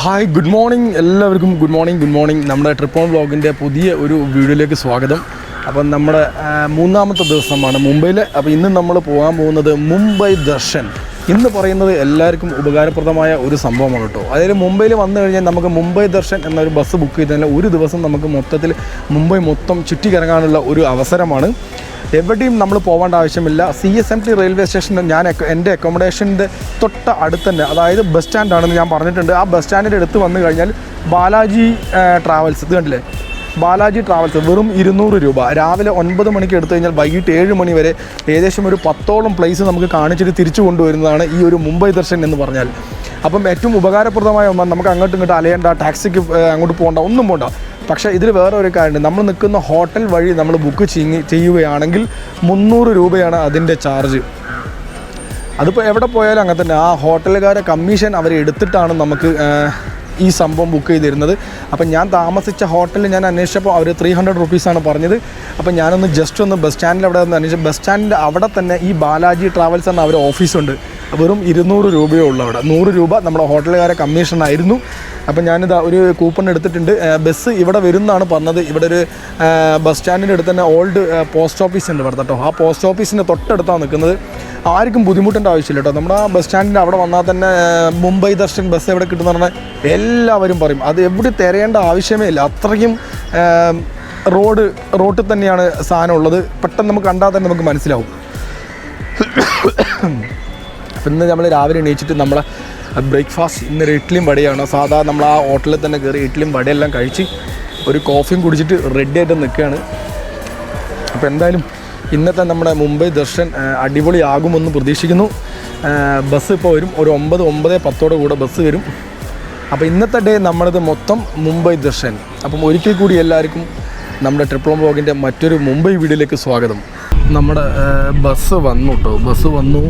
Hi good morning എല്ലാവർക്കും good morning good morning നമ്മുടെ trip on വ്ളോഗിന്റെ പുതിയ ഒരു വീഡിയോയിലേക്ക് സ്വാഗതം. അപ്പം നമ്മുടെ മൂന്നാമത്തെ ദിവസമാണ് മുംബൈയിൽ അപ്പോൾ ഇന്ന് നമ്മൾ പോകാൻ പോകുന്നത് മുംബൈ ദർശൻ. ഇന്ന് പറയുന്നത് എല്ലാവർക്കും ഉപകാരപ്രദമായ ഒരു സംഭവമാണ് കേട്ടോ. അതായത് മുംബൈയിൽ വന്നു കഴിഞ്ഞാൽ നമുക്ക് മുംബൈ ദർശൻ എന്നൊരു ബസ് ബുക്ക് ചെയ്തതിനാൽ ഒരു ദിവസം നമുക്ക് മൊത്തത്തിൽ മുംബൈ മൊത്തം ചുറ്റിക്കിറങ്ങാനുള്ള ഒരു അവസരമാണ്. എവിടെയും നമ്മൾ പോകേണ്ട ആവശ്യമില്ല. C S M T railway സ്റ്റേഷന്റെ ഞാൻ എന്റെ അക്കോമഡേഷന്റെ തൊട്ട് അടുത്ത് തന്നെ അതായത് ബസ് സ്റ്റാൻഡാണെന്ന് ഞാൻ പറഞ്ഞിട്ടുണ്ട്. ആ ബസ് സ്റ്റാൻഡിന്റെ അടുത്ത് വന്നു കഴിഞ്ഞാൽ ബാലാജി ട്രാവൽസ് ഇത് കണ്ടില്ലേ? ബാലാജി ട്രാവൽസ് വെറും ഇരുന്നൂറ് രൂപ. രാവിലെ ഒൻപത് മണിക്ക് എടുത്തു കഴിഞ്ഞാൽ വൈകിട്ട് ഏഴ് മണി വരെ ഏകദേശം ഒരു പത്തോളം പ്ലേസ് നമുക്ക് കാണിച്ചിട്ട് തിരിച്ചു കൊണ്ടുവരുന്നതാണ് ഈ ഒരു മുംബൈ ദർശൻ എന്ന് പറഞ്ഞാൽ. അപ്പം ഏറ്റവും ഉപകാരപ്രദമായ ഒന്നാണ് നമുക്ക് അങ്ങോട്ടും ഇങ്ങോട്ട് അലയേണ്ട ടാക്സിക്ക് അങ്ങോട്ട് പോകണ്ട ഒന്നും പോകണ്ട. പക്ഷേ ഇതിൽ വേറെ ഒരു കാര്യമുണ്ട്. നമ്മൾ നിൽക്കുന്ന ഹോട്ടൽ വഴി നമ്മൾ ബുക്ക് ചെയ്യ- ചെയ്യുകയാണെങ്കിൽ മുന്നൂറ് രൂപയാണ് അതിന്റെ ചാർജ്. അതിപ്പോൾ എവിടെ പോയാലും അങ്ങനെ തന്നെ. ആ ഹോട്ടലുകാരെ കമ്മീഷൻ അവർ എടുത്തിട്ടാണ് നമുക്ക് ഈ സംഭവം ബുക്ക് ചെയ്തിരുന്നത്. അപ്പം ഞാൻ താമസിച്ച ഹോട്ടലിൽ ഞാൻ അന്വേഷിച്ചപ്പോൾ അവർ ത്രീ ഹൺഡ്രഡ് റുപ്പീസാണ് പറഞ്ഞത്. അപ്പം ഞാനൊന്ന് ജസ്റ്റ് ഒന്ന് ബസ് സ്റ്റാൻഡിൽ അവിടെ ഒന്ന് അന്വേഷിച്ചു ബസ് സ്റ്റാൻഡിൽ അവിടെ തന്നെ ഈ ബാലാജി ട്രാവൽസ് എന്ന അവർ ഓഫീസുണ്ട് വെറും ഇരുന്നൂറ് രൂപയേ ഉള്ളൂ അവിടെ. നൂറ് രൂപ നമ്മുടെ ഹോട്ടലുകാരെ കമ്മീഷൻ ആയിരുന്നു. അപ്പം ഞാനിത് ഒരു കൂപ്പൺ എടുത്തിട്ടുണ്ട്. ബസ് ഇവിടെ വരുന്നതാണ് പറഞ്ഞത്. ഇവിടെ ഒരു ബസ് സ്റ്റാൻഡിന്റെ അടുത്ത് തന്നെ ഓൾഡ് പോസ്റ്റ് ഓഫീസ് ഉണ്ട് ഇവിടെ കേട്ടോ. ആ പോസ്റ്റ് ഓഫീസിന്റെ തൊട്ടടുത്താണ് നിൽക്കുന്നത്. ആർക്കും ബുദ്ധിമുട്ടേണ്ട ആവശ്യമില്ല കേട്ടോ. നമ്മുടെ ആ ബസ് സ്റ്റാൻഡിന്റെ അവിടെ വന്നാൽ തന്നെ മുംബൈ ദർശൻ ബസ് എവിടെ കിട്ടുന്ന പറഞ്ഞാൽ എല്ലാവരും പറയും. അത് എവിടെ തിരയേണ്ട ആവശ്യമേ ഇല്ല. അത്രയ്ക്കും റോഡ് റോട്ടിൽ തന്നെയാണ് സാധനം ഉള്ളത്. പെട്ടെന്ന് നമുക്ക് കണ്ടാൽ തന്നെ നമുക്ക് മനസ്സിലാവും. അപ്പം ഇന്ന് നമ്മൾ രാവിലെ എണീച്ചിട്ട് നമ്മളെ ബ്രേക്ക്ഫാസ്റ്റ് ഇന്നൊരു ഇഡ്ഡലിയും വടയാണ് സാധാ നമ്മൾ ആ ഹോട്ടലിൽ തന്നെ കയറി ഇഡ്ഡലിയും വടയെല്ലാം കഴിച്ച് ഒരു കോഫിയും കുടിച്ചിട്ട് റെഡി ആയിട്ട് നിൽക്കുകയാണ്. അപ്പോൾ എന്തായാലും ഇന്നത്തെ നമ്മുടെ മുംബൈ ദർശൻ അടിപൊളിയാകുമെന്ന് പ്രതീക്ഷിക്കുന്നു. ബസ് ഇപ്പോൾ വരും. ഒരു ഒമ്പത് ഒമ്പത് പത്തോടെ കൂടെ ബസ് വരും. അപ്പോൾ ഇന്നത്തെ ഡേ നമ്മളത് മൊത്തം മുംബൈ ദർശൻ. അപ്പം ഒരിക്കൽ കൂടി എല്ലാവർക്കും നമ്മുടെ ട്രിപ്പിൾ ബ്ലോഗിന്റെ മറ്റൊരു മുംബൈ വീഡിയോയിലേക്ക് സ്വാഗതം. നമ്മുടെ ബസ് വന്നു കേട്ടോ ബസ് വന്നു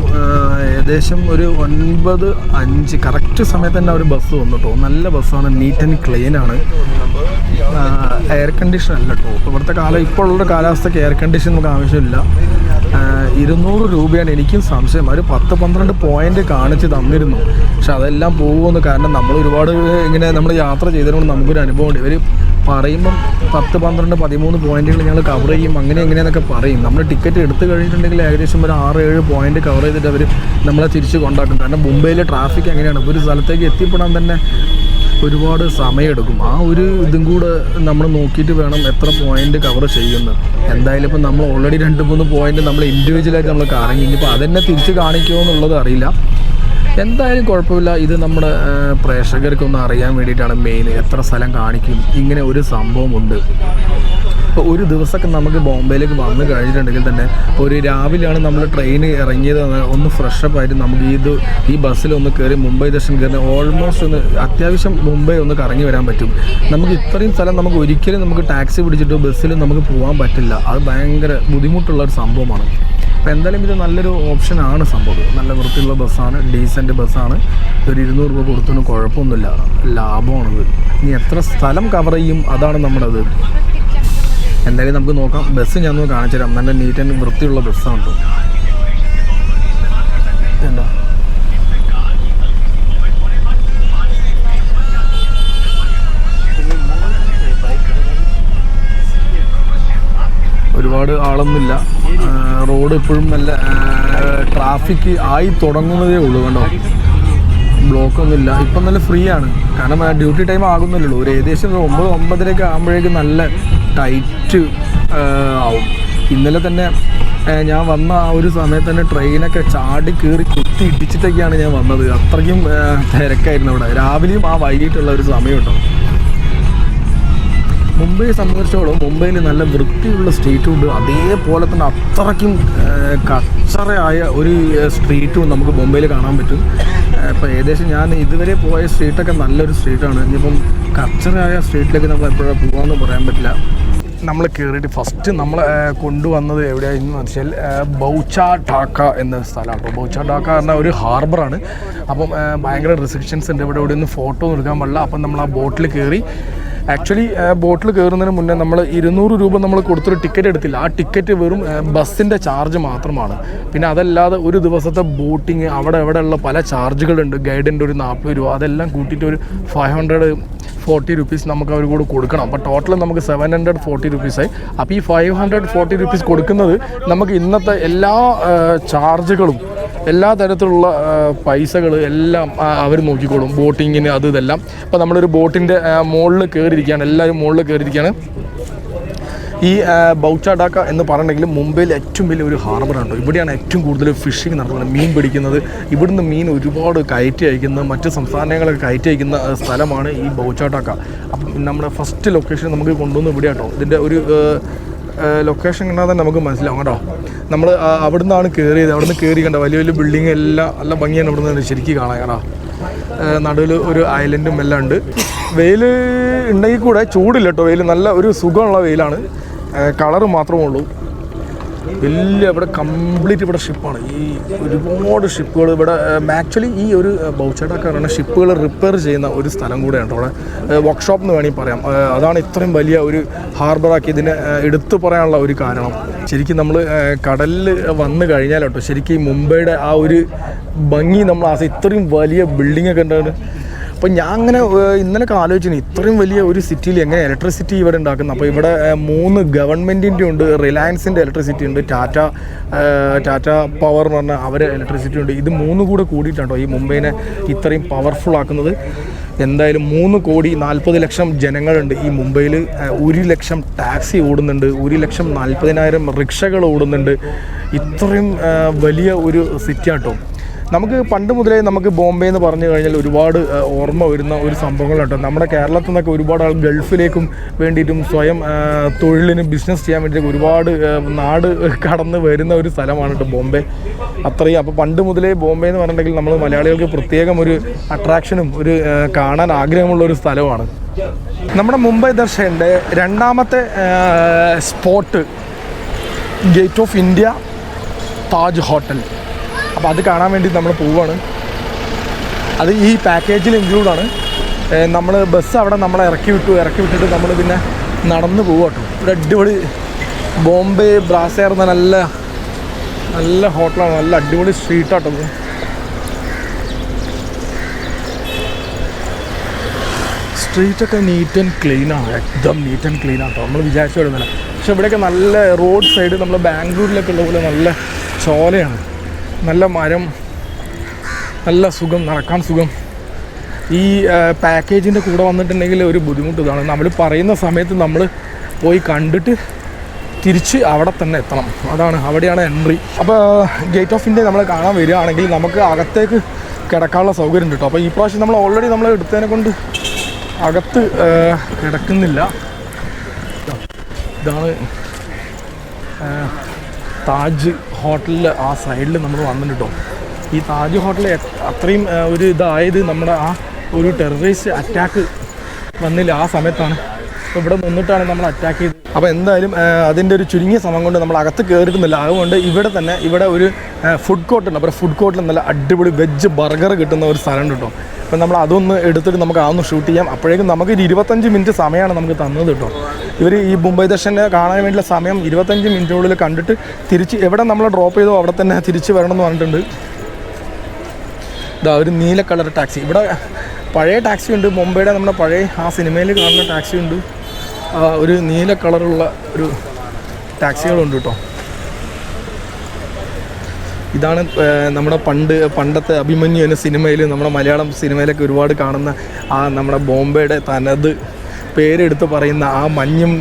ഏകദേശം ഒരു ഒൻപത് അഞ്ച്. കറക്റ്റ് സമയത്ത് തന്നെ ഒരു ബസ് വന്നു കേട്ടോ നല്ല ബസ്സാണ് നീറ്റ് ആൻഡ് ക്ലീൻ ആണ്. എയർ കണ്ടീഷൻ അല്ല കേട്ടോ ഇവിടുത്തെ കാലം ഇപ്പോൾ ഉള്ള കാലാവസ്ഥയ്ക്ക് എയർ കണ്ടീഷൻ നമുക്ക് ആവശ്യമില്ല. ഇരുന്നൂറ് രൂപയാണ് എനിക്കും സംശയം. ഒരു പത്ത് പന്ത്രണ്ട് പോയിന്റ് കാണിച്ച് തന്നിരുന്നു. പക്ഷെ അതെല്ലാം പോകുമെന്ന് കാരണം നമ്മൾ ഒരുപാട് ഇങ്ങനെ നമ്മൾ യാത്ര ചെയ്തതുകൊണ്ട് നമുക്കൊരു അനുഭവമുണ്ട്. ഇവർ പറയുമ്പം പത്ത് പന്ത്രണ്ട് പതിമൂന്ന് പോയിന്റുകൾ ഞങ്ങൾ കവർ ചെയ്യും. അങ്ങനെ എങ്ങനെയെന്നൊക്കെ പറയും. നമ്മൾ ടിക്കറ്റ് എടുത്തു കഴിഞ്ഞിട്ടുണ്ടെങ്കിൽ ഏകദേശം ഒരു ആറ് ഏഴ് പോയിന്റ് കവർ ചെയ്തിട്ട് അവർ നമ്മളെ തിരിച്ച് കൊണ്ടാക്കും. കാരണം മുംബൈയിലെ ട്രാഫിക് എങ്ങനെയാണ് ഒരു സ്ഥലത്തേക്ക് എത്തിപ്പെടാൻ തന്നെ ഒരുപാട് സമയമെടുക്കും. ആ ഒരു ഇതും കൂടെ നമ്മൾ നോക്കിയിട്ട് വേണം എത്ര പോയിന്റ് കവർ ചെയ്യുന്നത്. എന്തായാലും ഇപ്പം നമ്മൾ ഓൾറെഡി രണ്ട് മൂന്ന് പോയിന്റ് നമ്മൾ ഇൻഡിവിജ്വലായിട്ട് നമ്മൾ കറങ്ങി. ഇനിയിപ്പോൾ അതെന്നെ തിരിച്ച് കാണിക്കുമോ എന്നുള്ളത് അറിയില്ല. എന്തായാലും കുഴപ്പമില്ല. ഇത് നമ്മുടെ പ്രേക്ഷകർക്കൊന്ന് അറിയാൻ വേണ്ടിയിട്ടാണ് മെയിൻ എത്ര സ്ഥലം കാണിക്കും. ഇങ്ങനെ ഒരു സംഭവമുണ്ട് ഇപ്പോൾ ഒരു ദിവസമൊക്കെ നമുക്ക് ബോംബെയിലേക്ക് വന്നു കഴിഞ്ഞിട്ടുണ്ടെങ്കിൽ തന്നെ ഒരു രാവിലെയാണ് നമ്മൾ ട്രെയിൻ ഇറങ്ങിയത്. ഒന്ന് ഫ്രഷപ്പ് ആയിട്ട് നമുക്ക് ഇത് ഈ ബസ്സിൽ ഒന്ന് കയറി മുംബൈ ദർശൻ കയറി ഓൾമോസ്റ്റ് ഒന്ന് അത്യാവശ്യം മുംബൈ ഒന്ന് കറങ്ങി വരാൻ പറ്റും. നമുക്ക് ഇത്രയും സ്ഥലം നമുക്ക് ഒരിക്കലും നമുക്ക് ടാക്സി പിടിച്ചിട്ടോ ബസ്സിലും നമുക്ക് പോകാൻ പറ്റില്ല. അത് ഭയങ്കര ബുദ്ധിമുട്ടുള്ള ഒരു സംഭവമാണ്. അപ്പോൾ എന്തായാലും ഇത് നല്ലൊരു ഓപ്ഷൻ ആണ് സംഭവം. നല്ല വൃത്തിയുള്ള ബസ്സാണ് ഡീസന്റ് ബസ്സാണ്. ഒരു ഇരുന്നൂറ് രൂപ കൊടുത്തൊന്നും കുഴപ്പമൊന്നുമില്ല. ലാഭമാണത്. ഇനി എത്ര സ്ഥലം കവർ ചെയ്യും അതാണ് നമ്മുടെ അത് എന്തായാലും നമുക്ക് നോക്കാം. ബസ് ഞാൻ ഒന്ന് കാണിച്ചു തരാം. നല്ല നീറ്റ് ആൻഡ് വൃത്തിയുള്ള ബസ്സാണ് എന്താ? ഒരുപാട് ആളൊന്നുമില്ല. റോഡ് ഇപ്പോഴും നല്ല ട്രാഫിക് ആയി തുടങ്ങുന്നതേ ഉള്ളൂ കണ്ടോ? ബ്ലോക്ക് ഒന്നുമില്ല ഇപ്പം നല്ല ഫ്രീ ആണ്. കാരണം ഡ്യൂട്ടി ടൈം ആകുന്നില്ലല്ലോ. ഒരു ഏകദേശം ഒരു ഒമ്പത് ഒമ്പതരയൊക്കെ ആകുമ്പോഴേക്കും നല്ല ടൈറ്റ് ആവും. ഇന്നലെ തന്നെ ഞാൻ വന്ന ആ ഒരു സമയത്ത് തന്നെ ട്രെയിനൊക്കെ ചാടി കയറി കുത്തി ഇടിച്ചിട്ടൊക്കെയാണ് ഞാൻ വന്നത്. അത്രയ്ക്കും തിരക്കായിരുന്നു അവിടെ. രാവിലെയും ആ വൈകിട്ടുള്ള ഒരു സമയം കേട്ടോ മുംബൈയെ സംബന്ധിച്ചോളം മുംബൈയിൽ നല്ല വൃത്തിയുള്ള സ്ട്രീറ്റും ഉണ്ട്. അതേപോലെ തന്നെ അത്രയ്ക്കും കച്ചറയായ ഒരു സ്ട്രീറ്റും നമുക്ക് മുംബൈയിൽ കാണാൻ പറ്റും. ഇപ്പോൾ ഏകദേശം ഞാൻ ഇതുവരെ പോയ സ്ട്രീറ്റൊക്കെ നല്ലൊരു സ്ട്രീറ്റാണ് ഇനിയിപ്പം കച്ചറയായ സ്ട്രീറ്റിലേക്ക് നമ്മൾ എപ്പോഴും പോകാമെന്ന് പറയാൻ പറ്റില്ല. നമ്മൾ കയറിയിട്ട് ഫസ്റ്റ് നമ്മൾ കൊണ്ടുവന്നത് എവിടെയായിരുന്നു വെച്ചാൽ ബൗച്ച ടാക്ക എന്ന സ്ഥലമാണ്. അപ്പോൾ ബൗച്ച ടാക്ക എന്ന ഒരു ഹാർബറാണ് അപ്പം ഭയങ്കര റിസ്ട്രിക്ഷൻസ് ഉണ്ട്. ഇവിടെ ഇവിടെ ഒന്ന് ഫോട്ടോ എടുക്കാൻ പാടില്ല. അപ്പം നമ്മൾ ആ ബോട്ടിൽ കയറി ആക്ച്വലി ബോട്ടിൽ കയറുന്നതിന് മുന്നേ നമ്മൾ ഇരുന്നൂറ് രൂപ നമ്മൾ കൊടുത്തൊരു ടിക്കറ്റ് എടുത്തില്ല. ആ ടിക്കറ്റ് വെറും ബസ്സിന്റെ ചാർജ് മാത്രമാണ്. പിന്നെ അതല്ലാതെ ഒരു ദിവസത്തെ ബോട്ടിങ് അവിടെ എവിടെയുള്ള പല ചാർജുകളുണ്ട് ഗൈഡിന്റെ ഒരു നാൽപ്പത് രൂപ അതെല്ലാം കൂട്ടിയിട്ട് ഒരു ഫൈവ് ഹൺഡ്രഡ് ഫോർട്ടി റുപ്പീസ് നമുക്ക് അവർ കൂടെ കൊടുക്കണം. അപ്പോൾ ടോട്ടൽ നമുക്ക് സെവൻ ഹൺഡ്രഡ് ഫോർട്ടി റുപ്പീസായി അപ്പോൾ ഈ ഫൈവ് ഹൺഡ്രഡ് ഫോർട്ടി റുപ്പീസ് കൊടുക്കുന്നത് നമുക്ക് ഇന്നത്തെ എല്ലാ ചാർജുകളും എല്ലാ തരത്തിലുള്ള പൈസകൾ എല്ലാം അവർ നോക്കിക്കോളും. ബോട്ടിങ്ങിന് അത് ഇതെല്ലാം. അപ്പോൾ നമ്മളൊരു ബോട്ടിന്റെ മുകളിൽ കയറിയിരിക്കുകയാണ് എല്ലാവരും മുകളിൽ കയറിയിരിക്കുകയാണ് ഈ ബൗച്ചാഡാക്ക എന്ന് പറഞ്ഞിട്ടുണ്ടെങ്കിൽ മുംബൈയിൽ ഏറ്റവും വലിയ ഒരു ഹാർബറാണ് ഇവിടെയാണ് ഏറ്റവും കൂടുതൽ ഫിഷിംഗ് നടത്തുന്നത്. മീൻ പിടിക്കുന്നത്. ഇവിടുന്ന് മീൻ ഒരുപാട് കയറ്റി അയക്കുന്ന മറ്റ് സംസ്ഥാനങ്ങളൊക്കെ കയറ്റി അയക്കുന്ന സ്ഥലമാണ് ഈ ബൗച്ചാഡാക്ക അപ്പം നമ്മുടെ ഫസ്റ്റ് ലൊക്കേഷൻ നമുക്ക് കൊണ്ടുവന്ന് ഇവിടെയാട്ടോ. ഇതിന്റെ ഒരു ലൊക്കേഷൻ കണ്ടാൽ തന്നെ നമുക്ക് മനസ്സിലാവും കേട്ടോ. നമ്മൾ അവിടെ നിന്നാണ് കയറിയത് അവിടെ നിന്ന് കയറി കണ്ട വലിയ വലിയ ബിൽഡിംഗ് എല്ലാം നല്ല ഭംഗിയാണ് അവിടെ നിന്ന് ശരിക്കും കാണാൻ കേട്ടോ. നടുവിൽ ഒരു ഐലൻഡും എല്ലാം ഉണ്ട്. വെയിൽ ഉണ്ടെങ്കിൽ കൂടെ ചൂടില്ല കേട്ടോ. വെയിൽ നല്ല ഒരു സുഖമുള്ള വെയിലാണ്. കളറ് മാത്രമേ ഉള്ളൂ. വലിയ ഇവിടെ കംപ്ലീറ്റ് ഇവിടെ ഷിപ്പാണ് ഈ ഒരുപാട് ഷിപ്പുകൾ ഇവിടെ ആക്ച്വലി ഈ ഒരു ബൗച്ചേട്ടാക്കാരാണ് ഷിപ്പുകൾ റിപ്പയർ ചെയ്യുന്ന ഒരു സ്ഥലം കൂടെയാണ് അവിടെ വർക്ക്ഷോപ്പ് എന്ന് വേണമെങ്കിൽ പറയാം. അതാണ് ഇത്രയും വലിയ ഒരു ഹാർബറാക്കി ഇതിനെ ആ, എടുത്തു പറയാനുള്ള ഒരു കാരണം. ശരിക്കും നമ്മൾ കടലിൽ വന്നു കഴിഞ്ഞാലോട്ടോ ശരിക്കും ഈ മുംബൈയുടെ ആ ഒരു ഭംഗി നമ്മൾ ആസ ഇത്രയും വലിയ ബിൽഡിങ്ങൊക്കെ ഉണ്ടാണ് അപ്പോൾ ഞാൻ അങ്ങനെ ഇന്നലെ ആലോചിച്ചു ഇത്രയും വലിയ ഒരു സിറ്റിയിൽ എങ്ങനെ ഇലക്ട്രിസിറ്റി ഇവിടെ ഉണ്ടാക്കുന്നത് അപ്പോൾ ഇവിടെ മൂന്ന് ഗവൺമെന്റിന്റെ ഉണ്ട് റിലയൻസിന്റെ ഇലക്ട്രിസിറ്റി ഉണ്ട് ടാറ്റ ടാറ്റ പവർ എന്ന് പറഞ്ഞാൽ അവർ ഇലക്ട്രിസിറ്റി ഉണ്ട്. ഇത് മൂന്ന് കൂടെ കൂടിയിട്ടാണോ ഈ മുംബൈനെ ഇത്രയും പവർഫുൾ ആക്കുന്നത്. എന്തായാലും മൂന്ന് കോടി നാൽപ്പത് ലക്ഷം ജനങ്ങളുണ്ട് ഈ മുംബൈയിൽ ഒരു ലക്ഷം ടാക്സി ഓടുന്നുണ്ട് ഒരു ലക്ഷം നാൽപ്പതിനായിരം റിക്ഷകൾ ഓടുന്നുണ്ട്. ഇത്രയും വലിയ ഒരു സിറ്റി ആട്ടോ നമുക്ക് പണ്ട് മുതലേ നമുക്ക് ബോംബെ എന്ന് പറഞ്ഞു കഴിഞ്ഞാൽ ഒരുപാട് ഓർമ്മ വരുന്ന ഒരു സംഭവങ്ങളുണ്ട് നമ്മുടെ കേരളത്തിൽ നിന്നൊക്കെ ഒരുപാട് ആൾ ഗൾഫിലേക്കും വേണ്ടിയിട്ടും സ്വയം തൊഴിലിനും ബിസിനസ് ചെയ്യാൻ വേണ്ടിയിട്ട് ഒരുപാട് നാട് കടന്ന് വരുന്ന ഒരു സ്ഥലമാണ് കേട്ടോ ബോംബെ. അത്രയും. അപ്പോൾ പണ്ട് മുതലേ ബോംബെ എന്ന് പറഞ്ഞിട്ടുണ്ടെങ്കിൽ നമ്മൾ മലയാളികൾക്ക് പ്രത്യേകം ഒരു അട്രാക്ഷനും ഒരു കാണാൻ ആഗ്രഹമുള്ള ഒരു സ്ഥലമാണ്. നമ്മുടെ മുംബൈ ദർശന്റെ രണ്ടാമത്തെ spot gate of India Taj hotel. അപ്പോൾ അത് കാണാൻ വേണ്ടി നമ്മൾ പോവുകയാണ് അത് ഈ പാക്കേജിൽ ഇൻക്ലൂഡാണ് നമ്മൾ ബസ് അവിടെ നമ്മളെ ഇറക്കി വിട്ടു. ഇറക്കി വിട്ടിട്ട് നമ്മൾ പിന്നെ നടന്ന് പോവുക കേട്ടോ ഇവിടെ അടിപൊളി ബോംബെ ബ്രാസേർ എന്ന നല്ല നല്ല ഹോട്ടലാണ് നല്ല അടിപൊളി സ്ട്രീറ്റാട്ടോ സ്ട്രീറ്റ് സ്ട്രീറ്റൊക്കെ നീറ്റ് ആൻഡ് ക്ലീൻ ആണ്. എക്ദം നീറ്റ് ആൻഡ് ക്ലീൻ ആട്ടോ നമ്മൾ വിചാരിച്ചു വരുന്നില്ല പക്ഷെ ഇവിടെയൊക്കെ നല്ല റോഡ് സൈഡ് നമ്മൾ ബാംഗ്ലൂരിലൊക്കെ ഉള്ള പോലെ നല്ല ചോലയാണ്. നല്ല മരം നല്ല സുഖം നടക്കാൻ സുഖം. ഈ പാക്കേജിന്റെ കൂടെ വന്നിട്ടുണ്ടെങ്കിൽ ഒരു ബുദ്ധിമുട്ട് ഇതാണ്. നമ്മൾ പറയുന്ന സമയത്ത് നമ്മൾ പോയി കണ്ടിട്ട് തിരിച്ച് അവിടെ തന്നെ എത്തണം. അതാണ് അവിടെയാണ് എൻട്രി അപ്പോൾ ഗേറ്റ് ഓഫ് ഇന്ത്യ നമ്മൾ കാണാൻ വരികയാണെങ്കിൽ നമുക്ക് അകത്തേക്ക് കിടക്കാനുള്ള സൗകര്യം ഉണ്ട് കേട്ടോ അപ്പോൾ ഈ പ്രാവശ്യം നമ്മൾ ഓൾറെഡി നമ്മൾ എടുത്തതിനെ കൊണ്ട് അകത്ത് കിടക്കുന്നില്ല. ഇതാണ് താജ് ഹോട്ടലിൽ ആ സൈഡിൽ നമ്മൾ വന്നിട്ടോ ഈ താജ് ഹോട്ടൽ അത്രയും ഒരു ഇതായത് നമ്മുടെ ആ ഒരു ടെററിസ്റ്റ് അറ്റാക്ക് വന്നില്ല ആ സമയത്താണ്. അപ്പോൾ ഇവിടെ നിന്നിട്ടാണ് നമ്മൾ അറ്റാക്ക് ചെയ്തത്. അപ്പോൾ എന്തായാലും അതിന്റെ ഒരു ചുരുങ്ങിയ സമയം കൊണ്ട് നമ്മൾ അകത്ത് കയറിയിരുന്നില്ല അതുകൊണ്ട് ഇവിടെ തന്നെ ഇവിടെ ഒരു ഫുഡ് കോർട്ട് ഉണ്ട്. അപ്പോൾ ഫുഡ് കോർട്ടിൽ നല്ല അടിപൊളി വെജ് ബർഗർ കിട്ടുന്ന ഒരു സ്ഥലം കേട്ടോ. അപ്പം നമ്മൾ അതൊന്ന് എടുത്തിട്ട് നമുക്ക് അതൊന്ന് ഷൂട്ട് ചെയ്യാം. അപ്പോഴേക്കും നമുക്ക് ഒരു ഇരുപത്തഞ്ച് മിനിറ്റ് സമയമാണ് നമുക്ക് തന്നത് കേട്ടോ. ഇവർ ഈ മുംബൈ ദർശനെ കാണാൻ വേണ്ടിയുള്ള സമയം ഇരുപത്തഞ്ച് മിനിറ്റിനുള്ളിൽ കണ്ടിട്ട് തിരിച്ച് എവിടെ നമ്മൾ ഡ്രോപ്പ് ചെയ്തോ അവിടെ തന്നെ തിരിച്ച് വരണം എന്ന് പറഞ്ഞിട്ടുണ്ട്. ഇതാ ഒരു നീല കളർ ടാക്സി ഇവിടെ പഴയ ടാക്സി ഉണ്ട്. മുംബൈയുടെ നമ്മുടെ പഴയ ആ സിനിമയിൽ കാണുന്ന ടാക്സി ഉണ്ട്. ഒരു നീല കളറുള്ള ഒരു ടാക്സികളുണ്ട് കേട്ടോ. ഇതാണ് നമ്മുടെ പണ്ട് പണ്ടത്തെ അഭിമന്യു എന്ന സിനിമയിൽ നമ്മുടെ മലയാളം സിനിമയിലൊക്കെ ഒരുപാട് കാണുന്ന ആ നമ്മുടെ ബോംബെയുടെ തനത് പേരെടുത്ത് പറയുന്ന ആ മഞ്ഞും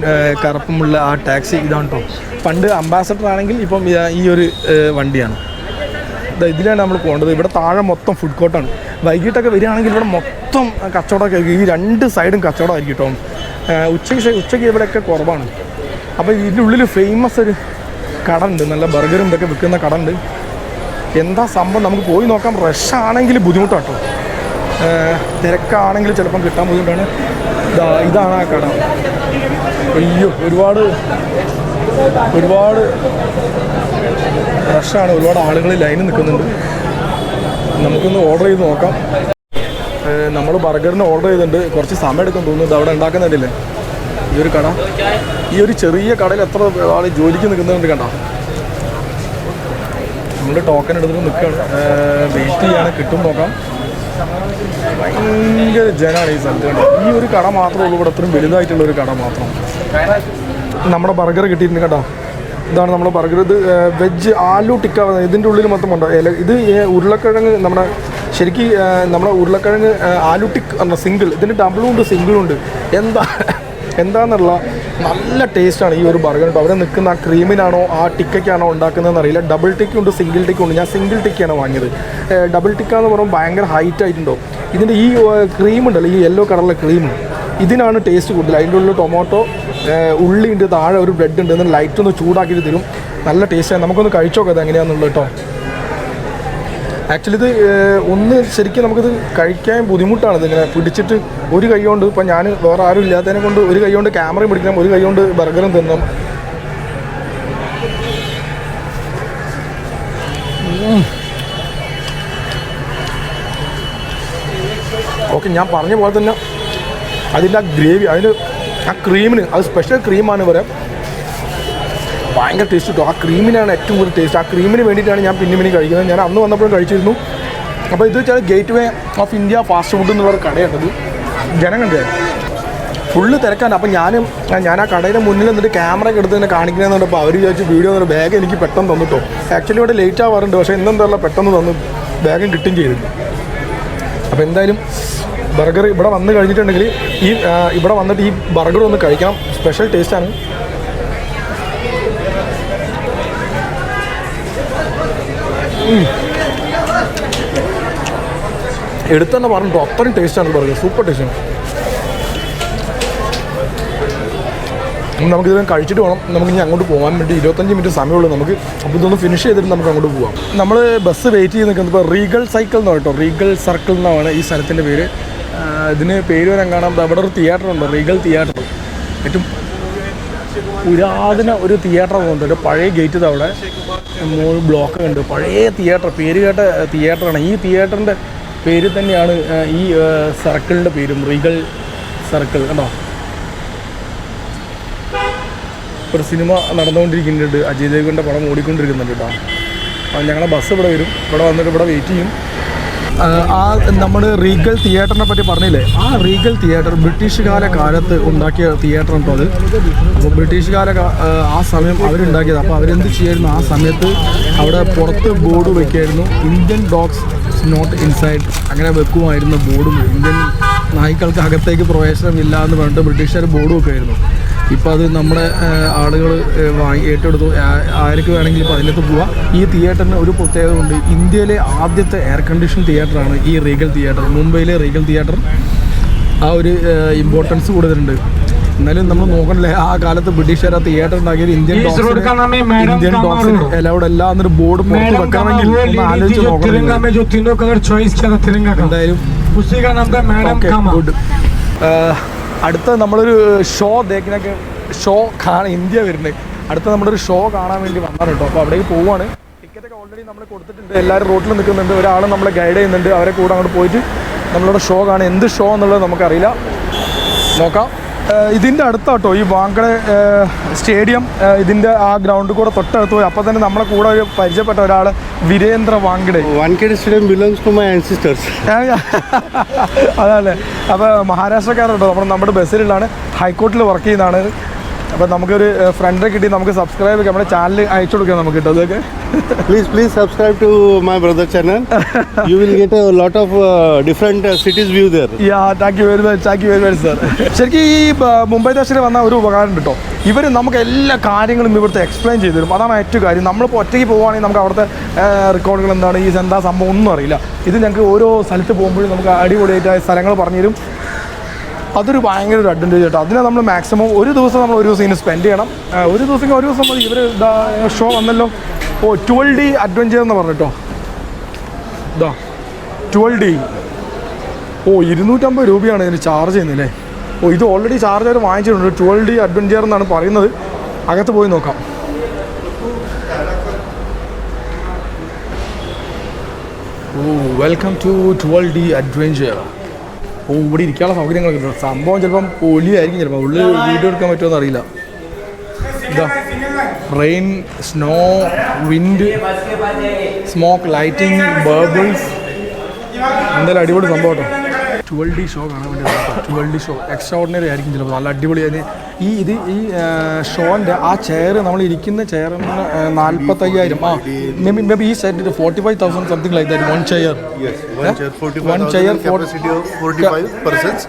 കറുപ്പുമുള്ള ആ ടാക്സി ഇതാണ് കേട്ടോ പണ്ട് അംബാസഡർ ആണെങ്കിൽ ഇപ്പം ഈ ഒരു വണ്ടിയാണ്. ഇതിലാണ് നമ്മൾ പോകേണ്ടത്. ഇവിടെ താഴെ മൊത്തം ഫുഡ് കോർട്ടാണ് വൈകിട്ടൊക്കെ വരികയാണെങ്കിൽ ഇവിടെ മൊത്തം കച്ചവടമൊക്കെ. ഈ രണ്ട് സൈഡും കച്ചവടമായിരിക്കും കേട്ടോ ഉച്ചയ്ക്ക് ഉച്ചയ്ക്ക് ഇവിടെയൊക്കെ കുറവാണ്. അപ്പോൾ ഇതിന്റെ ഉള്ളിൽ ഫേമസ് ഒരു കട ഉണ്ട് നല്ല ബർഗറും ഇതൊക്കെ വിൽക്കുന്ന കട ഉണ്ട് എന്താ സംഭവം? നമുക്ക് പോയി നോക്കാം. റഷ് ആണെങ്കിൽ ബുദ്ധിമുട്ടാട്ടോ തിരക്കാണെങ്കിൽ ചിലപ്പം കിട്ടാൻ ബുദ്ധിമുട്ടാണ്. ഇതാ ഇതാണ് ആ കട. അയ്യോ ഒരുപാട് ഒരുപാട് റഷാണ് ഒരുപാട് ആളുകൾ ലൈനിൽ നിൽക്കുന്നുണ്ട്. നമുക്കൊന്ന് ഓർഡർ ചെയ്ത് നോക്കാം. നമ്മൾ ബർഗറിന് ഓർഡർ ചെയ്തിട്ടുണ്ട്. കുറച്ച് സമയം എടുക്കും തോന്നുന്നു. അവിടെ ഉണ്ടാക്കുന്നുണ്ടല്ലേ? ഈ ഒരു കട. ഈ ഒരു ചെറിയ കടയിൽ എത്ര ആൾ ജോലിക്ക് നിൽക്കുന്നുണ്ട് കണ്ട? നമ്മൾ ടോക്കൺ എടുത്തിട്ട് നിൽക്കുകയാണ്. വെയിറ്റ് ചെയ്യാണ് കിട്ടും നോക്കാം. ഭയങ്കര ജനാണ് ഈ സ്ഥലത്ത് ഈ ഒരു കട മാത്രമേ ഉള്ളൂ ഇവിടെ അത്രയും വലുതായിട്ടുള്ള ഒരു കട മാത്രം. നമ്മുടെ ബർഗർ കിട്ടിയിട്ടുണ്ട് കേട്ടോ. ഇതാണ് നമ്മുടെ ബർഗർ. ഇത് വെജ് ആലു ടിക്ക ഇതിന്റെ ഉള്ളിൽ മൊത്തം ഉണ്ടോ ഇല ഇത് ഉരുളക്കിഴങ്ങ് നമ്മുടെ ശരിക്കും നമ്മുടെ ഉരുളക്കിഴങ്ങ് ആലു ടിക്ക് സിംഗിൾ ഇതിന് ഡബിളും ഉണ്ട് സിംഗിളും ഉണ്ട്. എന്താ എന്താന്നുള്ള നല്ല ടേസ്റ്റാണ് ഈ ഒരു ബർഗർ കേട്ടോ അവിടെ നിൽക്കുന്ന ആ ക്രീമിനാണോ ആ ടിക്കയ്ക്കാണോ ഉണ്ടാക്കുന്നതെന്ന് അറിയില്ല. ഡബിൾ ടിക്കും ഉണ്ട് സിംഗിൾ ടിക്കും ഉണ്ട്. ഞാൻ സിംഗിൾ ടിക്കാണ് വാങ്ങിയത്. ഡബിൾ ടിക്കാന്ന് പറയുമ്പോൾ ഭയങ്കര ഹൈറ്റ് ആയിട്ടുണ്ടോ? ഇതിന്റെ ഈ ക്രീം ഉണ്ടല്ലോ ഈ യെല്ലോ കളറിലെ ക്രീം ഇതിനാണ് ടേസ്റ്റ് കൂടുതൽ. അതിന്റെ ഉള്ളിൽ ടൊമാറ്റോ ഉള്ളി ഉണ്ട് താഴെ ഒരു ബ്രെഡ് ഉണ്ട്. ലൈറ്റ് ഒന്ന് ചൂടാക്കിയിട്ട് തരും. നല്ല ടേസ്റ്റാണ് നമുക്കൊന്ന് കഴിച്ചോക്കാം അത് എങ്ങനെയാണെന്നുള്ളത് കേട്ടോ ആക്ച്വലി ഇത് ഒന്ന് ശരിക്കും നമുക്കിത് കഴിക്കാൻ ബുദ്ധിമുട്ടാണ്. ഇതിങ്ങനെ പിടിച്ചിട്ട് ഒരു കൈ കൊണ്ട് ഇപ്പം ഞാൻ വേറെ ആരും ഇല്ലാത്തതിനെ കൊണ്ട് ഒരു കൈ കൊണ്ട് ക്യാമറയും പിടിക്കണം ഒരു കൈ കൊണ്ട് ബർഗറും തിന്നും ഓക്കെ ഞാൻ പറഞ്ഞ പോലെ തന്നെ അതിന്റെ ആ ഗ്രേവി അതിന് ആ ക്രീമിന് അത് സ്പെഷ്യൽ ക്രീമാണ് പറയാം ഭയങ്കര ടേസ്റ്റ് കിട്ടും ആ ക്രീമിനാണ് ഏറ്റവും കൂടുതൽ ടേസ്റ്റ് ആ ക്രീമിന് വേണ്ടിയിട്ടാണ് ഞാൻ പിന്നെ പിന്നെ കഴിക്കുന്നത്. ഞാൻ അന്ന് വന്നപ്പോഴും കഴിച്ചിരുന്നു. അപ്പോൾ ഇത് വെച്ചാൽ gateway of India fast food എന്നുള്ള ഒരു കടയുണ്ടത് ജനം കണ്ടേ ഫുള്ള് തിരക്കാണ്. അപ്പം ഞാനും ഞാൻ ആ കടയുടെ മുന്നിൽ നിന്നിട്ട് ക്യാമറ എടുത്ത് തന്നെ കാണിക്കണമെന്ന് പറഞ്ഞപ്പോൾ അവർ വിചാരിച്ച് വീഡിയോ എന്നൊരു ബാഗ് എനിക്ക് പെട്ടെന്ന് തന്നിട്ടോ ആക്ച്വലി ഇവിടെ ലേറ്റ് ആവാറുണ്ട്. പക്ഷേ ഇന്നെന്തല്ല പെട്ടെന്ന് തന്നു. ബാഗും കിട്ടുകയും ചെയ്തിരുന്നു അപ്പോൾ എന്തായാലും ബർഗർ ഇവിടെ വന്ന് കഴിഞ്ഞിട്ടുണ്ടെങ്കിൽ ഈ ഇവിടെ വന്നിട്ട് ഈ ബർഗർ ഒന്ന് കഴിക്കാം സ്പെഷ്യൽ ടേസ്റ്റാണ് എടുത്തന്നെ പറഞ്ഞിട്ടോ അത്രയും ടേസ്റ്റാണ് പറയുന്നത്. സൂപ്പർ ടേസ്റ്റാണ് നമുക്കിത് കഴിച്ചിട്ട് വേണം. നമുക്ക് ഇനി അങ്ങോട്ട് പോകാൻ വേണ്ടി ഇരുപത്തഞ്ച് മിനിറ്റ് സമയമുള്ളൂ നമുക്ക്. അപ്പോൾ ഇതൊന്ന് ഫിനിഷ് ചെയ്തിട്ട് നമുക്ക് അങ്ങോട്ട് പോകാം നമ്മൾ ബസ് വെയിറ്റ് ചെയ്ത് നിൽക്കുന്നത് ഇപ്പോൾ റീഗൽ സൈക്കിൾ എന്ന് കേട്ടോ. റീഗൽ സർക്കിൾ എന്നാണ് ഈ സ്ഥലത്തിന്റെ പേര്. ഇതിന് പേര് വരാൻ കാണാം അവിടെ ഒരു തിയേറ്റർ ഉണ്ട്. റീഗൽ തിയേറ്റർ ഏറ്റവും പുരാതന ഒരു തിയേറ്റർ ഒരു പഴയ ഗേറ്റ് അവിടെ. മൂന്ന് ബ്ലോക്ക് ഉണ്ട് പഴയ തിയേറ്റർ പേര് കേട്ട തിയേറ്ററാണ് ഈ തിയേറ്ററിന്റെ പേര് തന്നെയാണ് ഈ സർക്കിളിന്റെ പേരും റീഗൽ സർക്കിൾ കണ്ടോ? ഒരു സിനിമ നടന്നുകൊണ്ടിരിക്കുന്നുണ്ട്. അജയ് ദേവിന്റെ പടം ഓടിക്കൊണ്ടിരിക്കുന്നുണ്ട് കേട്ടോ. ഞങ്ങളുടെ ഞങ്ങളെ ബസ് ഇവിടെ വരും. ഇവിടെ വന്നിട്ട് ഇവിടെ വെയിറ്റ് ചെയ്യും. ആ നമ്മൾ റീഗൽ തിയേറ്ററിനെ പറ്റി പറഞ്ഞില്ലേ? ആ റീഗൽ തിയേറ്റർ ബ്രിട്ടീഷുകാല കാലത്ത് ഉണ്ടാക്കിയ തിയേറ്റർ ഉണ്ടോ അത്? അപ്പോൾ ബ്രിട്ടീഷുകാല ആ, സമയം അവരുണ്ടാക്കിയത്. അപ്പോൾ അവരെന്ത് ചെയ്യായിരുന്നു ആ സമയത്ത് അവിടെ പുറത്ത് ബോർഡ് വെക്കുമായിരുന്നു. ഇന്ത്യൻ ഡോഗ്സ് നോട്ട് ഇൻസൈഡ് അങ്ങനെ വെക്കുമായിരുന്നു ബോർഡും ഇന്ത്യൻ നായ്ക്കൾക്ക് അകത്തേക്ക് പ്രവേശനമില്ല എന്ന് പറഞ്ഞിട്ട് ബ്രിട്ടീഷുകാർ ബോർഡ് വെക്കുമായിരുന്നു. ഇപ്പം അത് നമ്മുടെ ആളുകൾ വാങ്ങി ഏറ്റെടുത്തു. ആർക്ക് വേണമെങ്കിൽ ഇപ്പോൾ അതിനകത്ത് പോവാം. ഈ തിയേറ്ററിന് ഒരു പ്രത്യേകത ഉണ്ട് ഇന്ത്യയിലെ ആദ്യത്തെ എയർ കണ്ടീഷൻ തിയേറ്ററാണ് ഈ റീഗൽ തിയേറ്റർ മുംബൈയിലെ റീഗൽ തിയേറ്റർ. ആ ഒരു ഇമ്പോർട്ടൻസ് കൂടുതലുണ്ട്. എന്നാലും നമ്മൾ നോക്കണല്ലേ ആ കാലത്ത് ബ്രിട്ടീഷുകാർ തിയേറ്റർ ഉണ്ടാക്കിയത് ഇന്ത്യൻ ഇന്ത്യൻ ഡോക്സിന് അലൗഡ് എന്നൊരു ബോർഡ് പുറത്ത് എന്തായാലും അടുത്ത നമ്മളൊരു ഷോ ദേക്കിനൊക്കെ ഷോ കാണാൻ ഇന്ത്യ വരുന്നത് അടുത്ത നമ്മളൊരു ഷോ കാണാൻ വേണ്ടി വന്നാണ് കേട്ടോ അപ്പോൾ അവിടേക്ക് പോവുകയാണ് ടിക്കറ്റ് ഒക്കെ ഓൾറെഡി നമ്മൾ കൊടുത്തിട്ടുണ്ട്. എല്ലാവരും റോട്ടിൽ നിൽക്കുന്നുണ്ട് ഒരാൾ നമ്മളെ ഗൈഡ് ചെയ്യുന്നുണ്ട്. അവരെ കൂടെ അങ്ങോട്ട് പോയിട്ട് നമ്മളുടെ ഷോ കാണാൻ. എന്ത് ഷോ എന്നുള്ളത് നമുക്കറിയില്ല. നോക്കാം. ഇതിന്റെ അടുത്താട്ടോ ഈ വാങ്കട സ്റ്റേഡിയം ഇതിന്റെ ആ ഗ്രൗണ്ട് കൂടെ തൊട്ടടുത്ത് പോയി. അപ്പോൾ തന്നെ നമ്മളെ കൂടെ ഒരു പരിചയപ്പെട്ട ഒരാൾ Virendra Wankhede Wankhede stadium belongs to my ancestors അതല്ലേ അപ്പോൾ മഹാരാഷ്ട്രക്കാരുണ്ടോ? നമ്മൾ നമ്മുടെ ബസ്സിലുള്ളതാണ്. ഹൈക്കോർട്ടിൽ വർക്ക് ചെയ്യുന്നതാണ്. അപ്പോൾ നമുക്കൊരു ഫ്രണ്ടിനെ കിട്ടി. നമുക്ക് സബ്സ്ക്രൈബ് നമ്മുടെ ചാനൽ അയച്ചു കൊടുക്കാം നമുക്ക് കേട്ടോ അതൊക്കെ. Please please subscribe to my brother channel you will get a lot of different cities view cities yeah thank you very much thank you very much sir ശരിക്കും ഈ മുംബൈ ദർശനം വന്ന ഒരു ഉപകാരം കേട്ടോ. ഇവർ നമുക്ക് എല്ലാ കാര്യങ്ങളും ഇവിടുത്തെ എക്സ്പ്ലെയിൻ ചെയ്തു തരും. അതാണ് ഏറ്റവും കാര്യം. നമ്മളിപ്പോൾ ഒറ്റയ്ക്ക് പോവുകയാണെങ്കിൽ നമുക്ക് അവിടുത്തെ റെക്കോർഡുകൾ എന്താണ് ഈ എന്താ സംഭവം ഒന്നും അറിയില്ല. ഇത് ഞങ്ങൾക്ക് ഓരോ സ്ഥലത്ത് പോകുമ്പോഴും നമുക്ക് അടിപൊളിയായിട്ട് സ്ഥലങ്ങൾ പറഞ്ഞു തരും. അതൊരു ഭയങ്കര ഒരു അഡ്വാന്റേജ് ആയിട്ട്. അതിനെ നമ്മൾ മാക്സിമം ഒരു ദിവസം നമ്മൾ ഒരു ദിവസം ഇനി സ്പെൻഡ് ചെയ്യണം. ഒരു ദിവസം ഒരു ദിവസം മതി. ഇവർ ഷോ വന്നല്ലോ. ഓ ട്വൽവ് ഡി അഡ്വഞ്ചർ എന്ന് പറഞ്ഞിട്ടോ ഇതാ ട്വൽവ് ഡി ഓ ഇരുന്നൂറ്റമ്പത് രൂപയാണ് ഇതിന് ചാർജ് ചെയ്യുന്നില്ലേ ഓ ഇത് ഓൾറെഡി ചാർജ് അവർ വാങ്ങിച്ചിട്ടുണ്ട്. ട്വൽവ് ഡി അഡ്വഞ്ചർ എന്നാണ് പറയുന്നത്. അകത്ത് പോയി നോക്കാം. ഓ welcome to twelve D adventure അപ്പോൾ ഇവിടെ ഇരിക്കാനുള്ള സൗകര്യങ്ങളൊക്കെ ഉണ്ട്. സംഭവം ചിലപ്പം പൊലിയായിരിക്കും ചിലപ്പോൾ ഉള്ളിൽ വീഡിയോ എടുക്കാൻ പറ്റുമോ എന്നറിയില്ല. ഇതാ rain snow wind smoke lighting bubbles എന്തായാലും അടിപൊളി സംഭവം കേട്ടോ. ട്വൽവ് ഡി ഷോ കാണാൻ വേണ്ടി twelve D show. Extraordinary ആയിരിക്കും ചിലപ്പോൾ നല്ല അടിപൊളിയായി ഈ ഇത് ഈ ഷോന്റെ ആ ചെയർ നമ്മൾ ഇരിക്കുന്ന ചെയറിന് നാൽപ്പത്തയ്യായിരം ആ മേ ബി മേ ബി ഈ set forty five thousand something like that one chair one chair in 45,000 One chair, four- capacity of 45 persons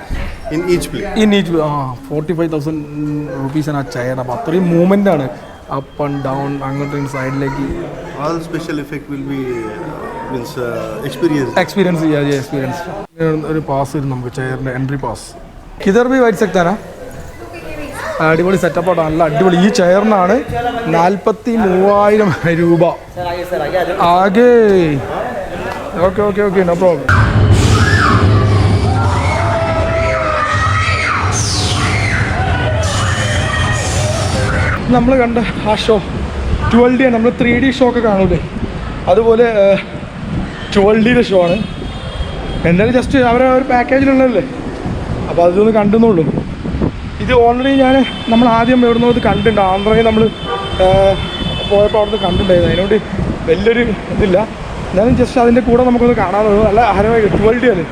in each place. In each ആ ഫോർട്ടി ഫൈവ് തൗസൻഡ് റുപ്പീസാണ് ആ chair അപ്പോൾ അത്രയും movement ആണ്. Up and down അങ്ങോട്ടും സൈഡിലേക്ക് All special effect will be means experienced. Experience ചെയ്യാതെ experience ഒരു പാസ് വരും നമുക്ക് ചെയറിന്റെ എൻട്രി പാസ് കിതർ ബി വൈറ്റ് സെക്താനാ അടിപൊളി സെറ്റപ്പാണ് നല്ല അടിപൊളി. ഈ ചെയറിനാണ് നാൽപ്പത്തി മൂവായിരം രൂപ ആകെ okay okay okay no problem നമ്മൾ കണ്ട ആ ഷോ ട്വൽവ് ഡി നമ്മൾ ത്രീ ഡി ഷോ ഒക്കെ കാണൂലേ? അതുപോലെ ട്വൽവ് ഡിയുടെ ഷോ ആണ്. എന്തായാലും ജസ്റ്റ് അവരെ ഒരു പാക്കേജിലുള്ളതല്ലേ അപ്പോൾ അതൊന്ന് കണ്ടെന്നുള്ളൂ ഇത് ഓൾറെഡി ഞാൻ നമ്മൾ ആദ്യം എവിടുന്നോ ഇത് കണ്ടിട്ടുണ്ട്. ആന്ധ്രയിൽ നമ്മൾ പോയപ്പോൾ അവിടെ അവിടുന്ന് കണ്ടിട്ടുണ്ടായിരുന്നു. അതിനോട് വലിയൊരു ഇതില്ല. എന്നാലും ജസ്റ്റ് അതിന്റെ കൂടെ നമുക്കൊന്ന് കാണാനുള്ളൂ നല്ല ഹരമായി ട്വൽവ് ഡി ആണ്.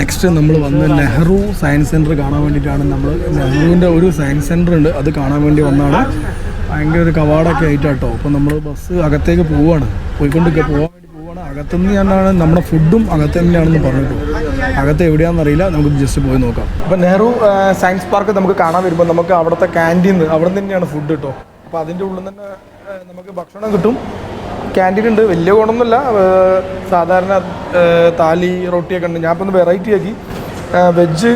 നെക്സ്റ്റ് നമ്മൾ വന്ന് നെഹ്റു സയൻസ് സെന്റർ കാണാൻ വേണ്ടിയിട്ടാണ്. നമ്മൾ നെഹ്റുവിന്റെ ഒരു സയൻസ് സെന്റർ ഉണ്ട്. അത് കാണാൻ വേണ്ടി വന്നാണ് ഭയങ്കര ഒരു കവാടൊക്കെ ആയിട്ടാട്ടോ. അപ്പോൾ നമ്മൾ ബസ് അകത്തേക്ക് പോവുകയാണ് പോയിക്കൊണ്ടൊക്കെ പോകാൻ വേണ്ടി പോവുകയാണ് അകത്തുനിന്ന് ഞാനാണ് നമ്മുടെ ഫുഡും അകത്ത് തന്നെയാണെന്ന് പറഞ്ഞിട്ടു. അകത്ത് എവിടെയാണെന്ന് അറിയില്ല. നമുക്ക് ജസ്റ്റ് പോയി നോക്കാം. അപ്പോൾ നെഹ്റു സയൻസ് പാർക്ക് നമുക്ക് കാണാൻ വരുമ്പോൾ നമുക്ക് അവിടുത്തെ ക്യാന്റീൻ അവിടെ തന്നെയാണ് ഫുഡ് കിട്ടോ അപ്പോൾ അതിന്റെ ഉള്ളിൽ തന്നെ നമുക്ക് ഭക്ഷണം കിട്ടും. ക്യാന്റീൻ ഉണ്ട്. വലിയ ഗുണമൊന്നുമില്ല സാധാരണ താലി റൊട്ടിയൊക്കെ ഉണ്ട്. ഞാൻ ഒന്ന് വെറൈറ്റി ആക്കി. വെജ്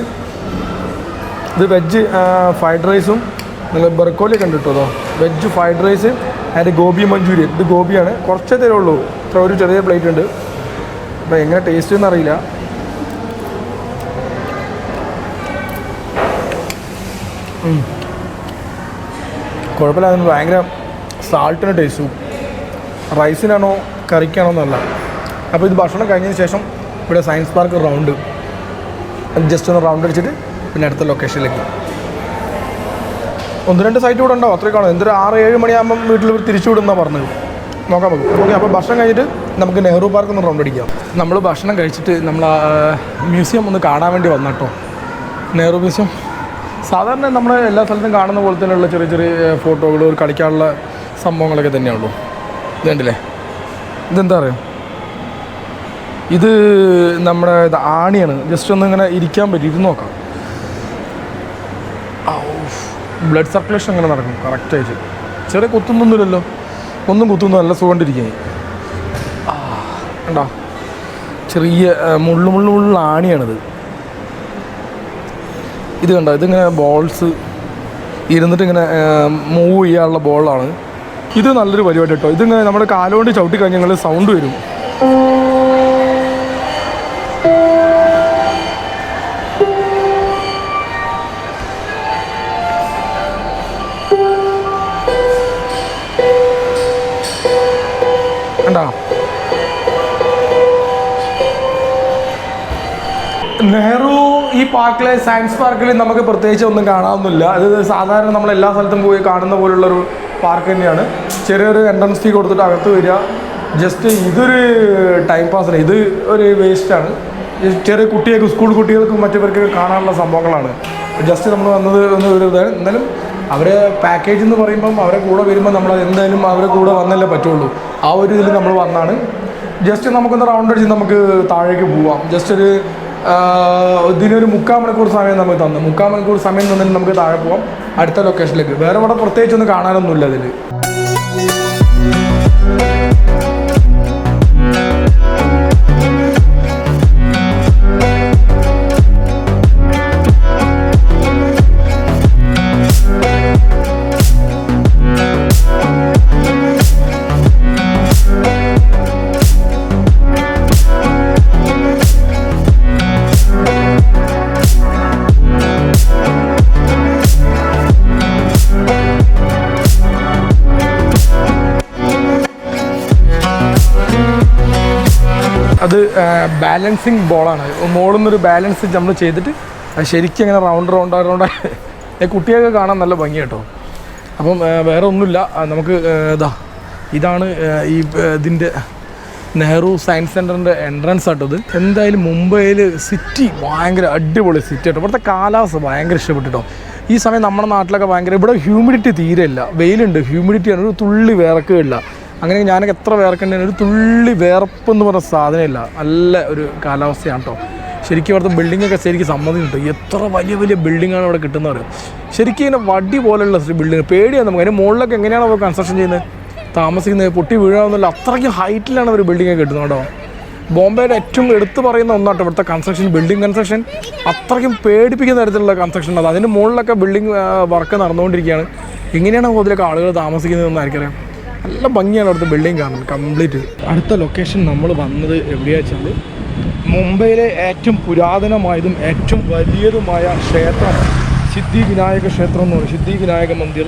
ഇത് വെജ് ഫ്രൈഡ് റൈസും നിങ്ങൾ ബർക്കോലി ഒക്കെ ഉണ്ട് കേട്ടോ വെജ് ഫ്രൈഡ് റൈസ് അതിന്റെ ഗോപി മഞ്ചൂരിയൻ. ഇത് ഗോപിയാണ് കുറച്ചേ തരുള്ളൂ. ഇത്ര ഒരു ചെറിയ പ്ലേറ്റ് ഉണ്ട്. അപ്പോൾ എങ്ങനെ ടേസ്റ്റ് എന്ന് അറിയില്ല. ഉം. കുഴപ്പമില്ല അതിന് ഭയങ്കര സാൾട്ടിന് ടേസ്റ്റും റൈസിനാണോ കറിക്കാണോ എന്നല്ല. അപ്പോൾ ഇത് ഭക്ഷണം കഴിഞ്ഞതിന് ശേഷം ഇവിടെ സയൻസ് പാർക്ക് റൗണ്ട്. ജസ്റ്റ് ഒന്ന് റൗണ്ട് അടിച്ചിട്ട് പിന്നെ അടുത്ത ലൊക്കേഷനിലേക്ക് ഒന്ന് രണ്ട് സൈറ്റ് കൂടെ ഉണ്ടാവും അത്രയും കാണും. എന്തൊരു ആറ് ഏഴ് മണിയാകുമ്പം വീട്ടിൽ തിരിച്ചു വിടുന്ന പറഞ്ഞത്. നോക്കാൻ പറ്റും ഓക്കെ അപ്പോൾ ഭക്ഷണം കഴിഞ്ഞിട്ട് നമുക്ക് നെഹ്റു പാർക്ക് ഒന്ന് റൗണ്ട് അടിക്കാം. നമ്മൾ ഭക്ഷണം കഴിച്ചിട്ട് നമ്മൾ മ്യൂസിയം ഒന്ന് കാണാൻ വേണ്ടി വന്നട്ടോ നെഹ്റു മ്യൂസിയം. സാധാരണ നമ്മൾ എല്ലാ സ്ഥലത്തും കാണുന്ന പോലെ തന്നെയുള്ള ചെറിയ ചെറിയ ഫോട്ടോകൾ കളിക്കാനുള്ള സംഭവങ്ങളൊക്കെ തന്നെയുള്ളൂ. ഇത് കണ്ടില്ലേ ഇതെന്താ അറിയോ? ഇത് നമ്മുടെ ആണിയാണ്. ജസ്റ്റ് ഒന്ന് ഇങ്ങനെ ഇരിക്കാൻ പറ്റി. ഇത് നോക്കാം. ബ്ലഡ് സർക്കുലേഷൻ അങ്ങനെ നടക്കും. കറക്റ്റായിട്ട് ചെറിയ കുത്തുന്നൊന്നുമില്ലല്ലോ ഒന്നും കുത്തുന്നു നല്ല സുഖണ്ടിരിക്കാൻ ആ കണ്ടോ? ചെറിയ മുള്ളു മുള്ളു മുള്ള ആണിയാണിത്. ഇത് കണ്ടോ? ഇതിങ്ങനെ ബോൾസ് ഇരുന്നിട്ട് ഇങ്ങനെ മൂവ് ചെയ്യാനുള്ള ബോളാണ് ഇത് നല്ലൊരു പരിപാടി കേട്ടോ. ഇതിങ്ങനെ നമ്മുടെ കാലുകൊണ്ട് ചവിട്ടി കഴിഞ്ഞാൽ സൗണ്ട് വരും. നെഹ്റു ഈ പാർക്കിലെ സയൻസ് പാർക്കിൽ നമുക്ക് പ്രത്യേകിച്ച് ഒന്നും കാണാനൊന്നുമില്ല അത് സാധാരണ നമ്മൾ എല്ലാ സ്ഥലത്തും പോയി കാണുന്ന പോലുള്ളൊരു പാർക്ക് തന്നെയാണ്. ചെറിയൊരു എൻട്രൻസ് ഫീ കൊടുത്തിട്ട് അകത്ത് വരിക. ജസ്റ്റ് ഇതൊരു ടൈം പാസിന് ഇത് ഒരു വേസ്റ്റാണ് ചെറിയ കുട്ടികൾക്ക് സ്കൂൾ കുട്ടികൾക്കും മറ്റവർക്ക് കാണാനുള്ള സംഭവങ്ങളാണ്. ജസ്റ്റ് നമ്മൾ വന്നത് ഒന്ന് ഒരു ഇതാണ്. എന്തായാലും അവരെ പാക്കേജ് എന്ന് പറയുമ്പം അവരെ കൂടെ വരുമ്പോൾ നമ്മൾ എന്തായാലും അവരെ കൂടെ വന്നല്ലേ പറ്റുള്ളൂ. ആ ഒരു ഇതിൽ നമ്മൾ വന്നാണ്. ജസ്റ്റ് നമുക്കൊന്ന് റൗണ്ട് അടിച്ച് നമുക്ക് താഴേക്ക് പോവാം. ജസ്റ്റ് ഒരു ഇതിനൊരു മുക്കാൽ മണിക്കൂർ സമയം നമുക്ക് തന്നു. മുക്കാൽ മണിക്കൂർ സമയം തന്നിട്ട് നമുക്ക് താഴെ പോവാം. അടുത്ത ലൊക്കേഷനിലേക്ക് വേറെ ഇവിടെ പ്രത്യേകിച്ചൊന്നും കാണാനൊന്നുമില്ല അതിൽ ബാലൻസിങ് ബോളാണ് മുകളിൽ നിന്നൊരു ബാലൻസ് നമ്മൾ ചെയ്തിട്ട് അത് ശരിക്കും അങ്ങനെ റൗണ്ട് റൗണ്ട് റൗണ്ട് കുട്ടിയൊക്കെ കാണാൻ നല്ല ഭംഗി കേട്ടോ. അപ്പം വേറെ ഒന്നുമില്ല. നമുക്ക് ഇതാ ഇതാണ് ഈ ഇതിന്റെ നെഹ്റു സയൻസ് സെന്ററിന്റെ എൻട്രൻസ് ആട്ടോ ഇത്. എന്തായാലും മുംബൈയിൽ സിറ്റി ഭയങ്കര അടിപൊളി സിറ്റി ആട്ടോ. ഇവിടുത്തെ കാലാവസ്ഥ ഭയങ്കര ഇഷ്ടപ്പെട്ടിട്ടോ. ഈ സമയം നമ്മുടെ നാട്ടിലൊക്കെ ഭയങ്കര ഇവിടെ ഹ്യൂമിഡിറ്റി തീരെ ഇല്ല വെയിലുണ്ട് ഹ്യൂമിഡിറ്റിയാണ് ഒരു തുള്ളി വേർക്കുകയില്ല അങ്ങനെ ഞാനൊക്കെ എത്ര വേർക്കണ്ടെങ്കിൽ ഒരു തുള്ളി വേർപ്പെന്ന് പറഞ്ഞ സാധനമില്ല. നല്ല ഒരു കാലാവസ്ഥയാണ് കേട്ടോ ശരിക്കും അവിടുത്തെ ബിൽഡിംഗ് ഒക്കെ ശരിക്കും സമ്മതി കിട്ടും എത്ര വലിയ വലിയ ബിൽഡിങ്ങാണ് അവിടെ കിട്ടുന്നവർ ശരിക്കും ഇങ്ങനെ വടി പോലെയുള്ള ബിൽഡിങ് പേടിയാണ് നമുക്ക്. അതിന് മുകളിലൊക്കെ എങ്ങനെയാണ് അവർ കൺസ്ട്രക്ഷൻ ചെയ്യുന്നത്? താമസിക്കുന്നത് പൊട്ടി വീഴാമെന്നില്ല അത്രയ്ക്കും ഹൈറ്റിലാണ് അവർ ഒക്കെ കിട്ടുന്നത് കേട്ടോ. ബോംബെയുടെ ഏറ്റവും എടുത്തു പറയുന്ന ഒന്നാട്ടോ ഇവിടുത്തെ കൺസ്ട്രക്ഷൻ ബിൽഡിംഗ് കൺസ്ട്രക്ഷൻ അത്രയ്ക്കും പേടിപ്പിക്കുന്ന തരത്തിലുള്ള കൺസ്ട്രക്ഷൻ ഉണ്ട് അതിന്റെ മുകളിലൊക്കെ ബിൽഡിംഗ് വർക്ക് നടന്നുകൊണ്ടിരിക്കുകയാണ്. എങ്ങനെയാണ് അതിലൊക്കെ ആളുകൾ താമസിക്കുന്നതെന്ന് ആയിരിക്കറിയാം നല്ല ഭംഗിയാണ് അവിടുത്തെ ബിൽഡിംഗ് കാണാൻ കംപ്ലീറ്റ് അടുത്ത ലൊക്കേഷൻ നമ്മൾ വന്നത് എവിടെയാ വെച്ചാൽ മുംബൈയിലെ ഏറ്റവും പുരാതനമായതും ഏറ്റവും വലിയതുമായ ക്ഷേത്രം സിദ്ധി വിനായക ക്ഷേത്രം എന്ന് പറയും. സിദ്ധി വിനായക മന്ദിർ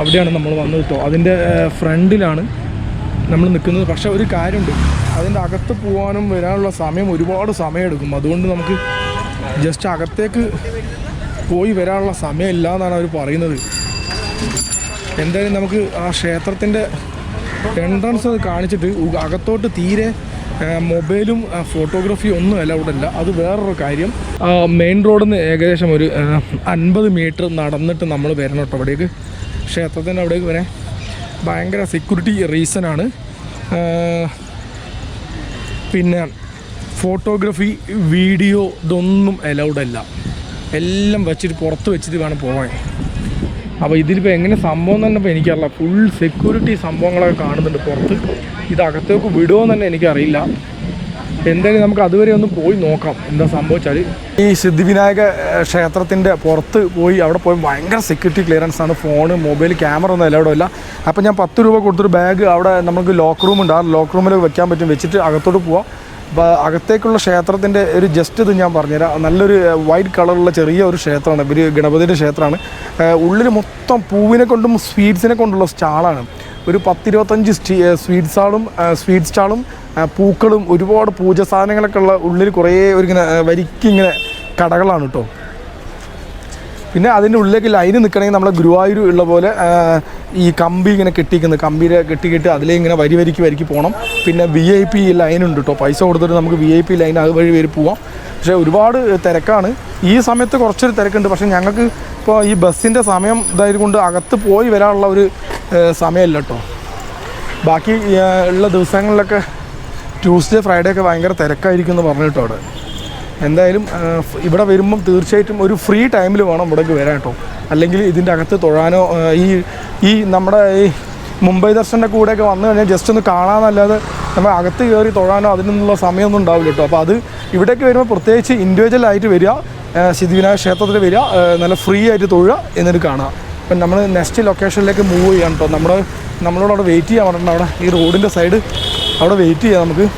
അവിടെയാണ് നമ്മൾ വന്നത് കേട്ടോ അതിന്റെ ഫ്രണ്ടിലാണ് നമ്മൾ നിൽക്കുന്നത്. പക്ഷേ ഒരു കാര്യമുണ്ട്. അതിന്റെ അകത്ത് പോകാനും വരാനുള്ള സമയം ഒരുപാട് സമയമെടുക്കും. അതുകൊണ്ട് നമുക്ക് ജസ്റ്റ് അകത്തേക്ക് പോയി വരാനുള്ള സമയമില്ല എന്നാണ് അവർ പറയുന്നത്. എന്തായാലും നമുക്ക് ആ ക്ഷേത്രത്തിന്റെ എൻട്രൻസ് കാണിച്ചിട്ട് അകത്തോട്ട് തീരെ മൊബൈലും ഫോട്ടോഗ്രാഫി ഒന്നും അലൗഡ് അല്ല. അത് വേറൊരു കാര്യം. മെയിൻ റോഡിൽ നിന്ന് ഏകദേശം ഒരു അൻപത് മീറ്റർ നടന്നിട്ട് നമ്മൾ വരണം കേട്ടോ അവിടേക്ക്. ക്ഷേത്രത്തിന്റെ അവിടേക്ക് വരാൻ ഭയങ്കര സെക്യൂരിറ്റി റീസൺ ആണ്. പിന്നെ ഫോട്ടോഗ്രാഫി വീഡിയോ ഇതൊന്നും അലൗഡ് അല്ല. എല്ലാം വെച്ചിട്ട് പുറത്ത് വെച്ചിട്ട് വേണം പോകാൻ അപ്പോൾ ഇതിലിപ്പോൾ എങ്ങനെ സംഭവം തന്നെ ഇപ്പോൾ എനിക്കറിയില്ല. ഫുൾ സെക്യൂരിറ്റി സംഭവങ്ങളൊക്കെ കാണുന്നുണ്ട് പുറത്ത്. ഇത് അകത്തേക്ക് വിടുമോ എന്ന് തന്നെ എനിക്കറിയില്ല. എന്തായാലും നമുക്ക് അതുവരെ ഒന്ന് പോയി നോക്കാം എന്താ സംഭവിച്ചാൽ ഈ സിദ്ധിവിനായക ക്ഷേത്രത്തിന്റെ പുറത്ത് പോയി അവിടെ പോയി ഭയങ്കര സെക്യൂരിറ്റി ക്ലിയറൻസ് ആണ്. ഫോൺ മൊബൈൽ ക്യാമറ ഒന്നും എല്ലാവിടെ ഇല്ല. അപ്പോൾ ഞാൻ പത്ത് രൂപ കൊടുത്തൊരു ബാഗ് അവിടെ നമുക്ക് ലോക്ക് റൂം ഉണ്ട്. ആ ലോക്ക് റൂമിൽ വെക്കാൻ പറ്റും. വെച്ചിട്ട് അകത്തോട്ട് പോവാം. അപ്പോൾ അകത്തേക്കുള്ള ക്ഷേത്രത്തിന്റെ ഒരു ജസ്റ്റ് ഇത് ഞാൻ പറഞ്ഞുതരാം. നല്ലൊരു വൈറ്റ് കളറുള്ള ചെറിയ ഒരു ക്ഷേത്രമാണ്. ഇവർ ഗണപതിന്റെ ക്ഷേത്രമാണ്. ഉള്ളിൽ മൊത്തം പൂവിനെ കൊണ്ടും സ്വീറ്റ്സിനെ കൊണ്ടുള്ള സ്റ്റാളാണ്. ഒരു പത്തിരുപത്തഞ്ച് സ്വീറ്റ് സ്റ്റാളും സ്വീറ്റ് സ്റ്റാളും പൂക്കളും ഒരുപാട് പൂജ സാധനങ്ങളൊക്കെ ഉള്ള ഉള്ളിൽ കുറേ ഒരു ഇങ്ങനെ വരിക്കിങ്ങനെ കടകളാണ് കേട്ടോ പിന്നെ അതിന്റെ ഉള്ളിലേക്ക് ലൈന് നിൽക്കണമെങ്കിൽ നമ്മളെ ഗുരുവായൂർ ഉള്ള പോലെ ഈ കമ്പി ഇങ്ങനെ കെട്ടിക്കുന്നത്. കെട്ടി കെട്ടി അതിലേ ഇങ്ങനെ വരി വരിക്ക് വരിക്ക് പോകണം. പിന്നെ വി ഐ പി ലൈൻ ഉണ്ട് കേട്ടോ പൈസ കൊടുത്തിട്ട് നമുക്ക് വി ഐ പി ലൈൻ അത് വഴി വരെ പോവാം. പക്ഷേ ഒരുപാട് തിരക്കാണ്. ഈ സമയത്ത് കുറച്ചൊരു തിരക്കുണ്ട്. പക്ഷേ ഞങ്ങൾക്ക് ഇപ്പോൾ ഈ ബസ്സിന്റെ സമയം ഇതായത് കൊണ്ട് അകത്ത് പോയി വരാനുള്ള ഒരു സമയമല്ല കേട്ടോ ബാക്കി ഉള്ള ദിവസങ്ങളിലൊക്കെ ട്യൂസ്ഡേ ഫ്രൈഡേ ഒക്കെ ഭയങ്കര തിരക്കായിരിക്കും എന്ന് പറഞ്ഞു കേട്ടോ അവിടെ. എന്തായാലും ഇവിടെ വരുമ്പം തീർച്ചയായിട്ടും ഒരു ഫ്രീ ടൈമിൽ വേണം ഇവിടേക്ക് വരാൻ കേട്ടോ. അല്ലെങ്കിൽ ഇതിന്റെ അകത്ത് തൊഴാനോ ഈ ഈ നമ്മുടെ ഈ മുംബൈ ദർശന്റെ കൂടെയൊക്കെ വന്നു കഴിഞ്ഞാൽ ജസ്റ്റ് ഒന്ന് കാണാമെന്നല്ലാതെ നമ്മൾ അകത്ത് കയറി തൊഴാനോ അതിനുള്ള സമയമൊന്നും ഉണ്ടാവില്ല കേട്ടോ. അപ്പോൾ അത് ഇവിടേക്ക് വരുമ്പോൾ പ്രത്യേകിച്ച് ഇൻഡിവിജ്വൽ ആയിട്ട് വരിക സിദ്ധിവിനായക ക്ഷേത്രത്തിൽ വരിക നല്ല ഫ്രീ ആയിട്ട് തൊഴുക എന്നിട്ട് കാണുക. അപ്പം നമ്മൾ നെക്സ്റ്റ് ലൊക്കേഷനിലേക്ക് മൂവ് ചെയ്യാം കേട്ടോ. നമ്മുടെ നമ്മളോട് അവിടെ വെയിറ്റ് ചെയ്യാൻ പറഞ്ഞിട്ടുണ്ട്. അവിടെ ഈ റോഡിന്റെ സൈഡ് അവിടെ വെയിറ്റ് ചെയ്യാം നമുക്ക്.